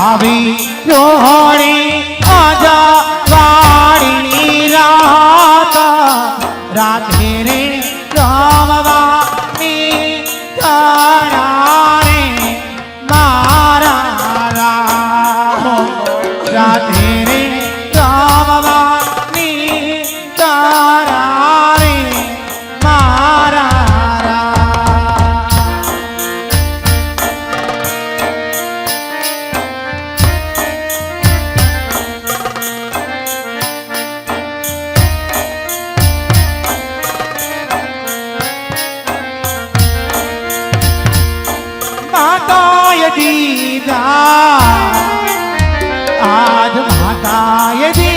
আমি রহ માતાએ દીધા. આજ માતાએ દીધા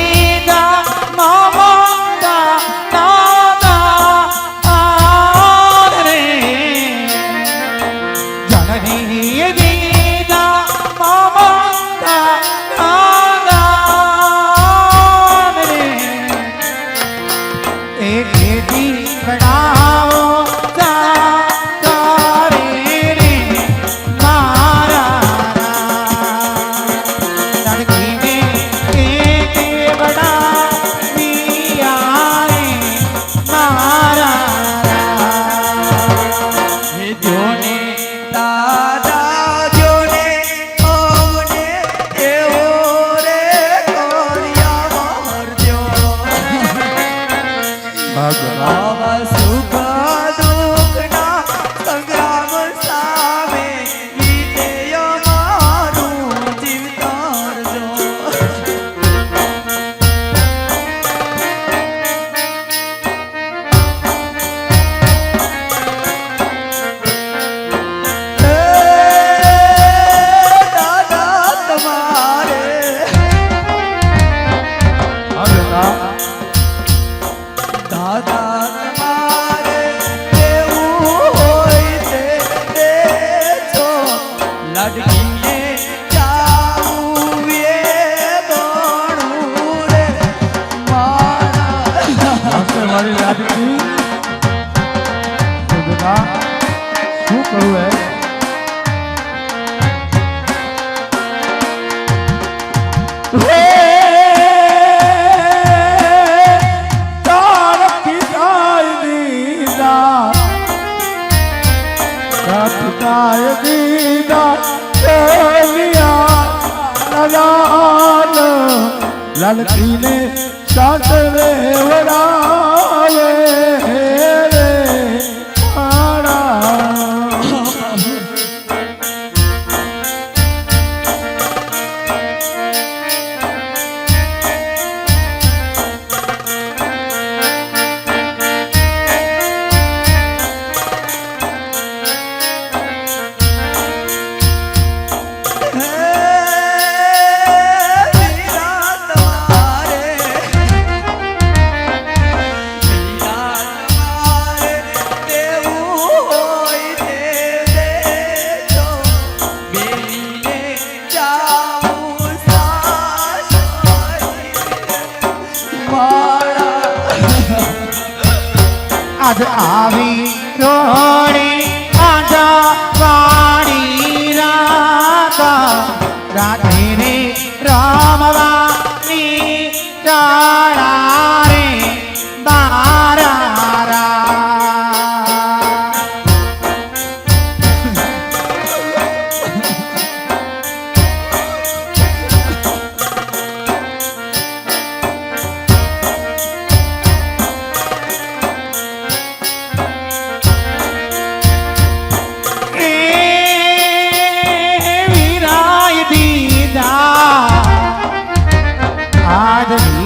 મારી રાજકી બેટા શું કરવું હે લડકી ને ચાંદ રેવરા આવે હે? আজ আমি তোরে আজা পারি রাতা রাধে রে রামলা নি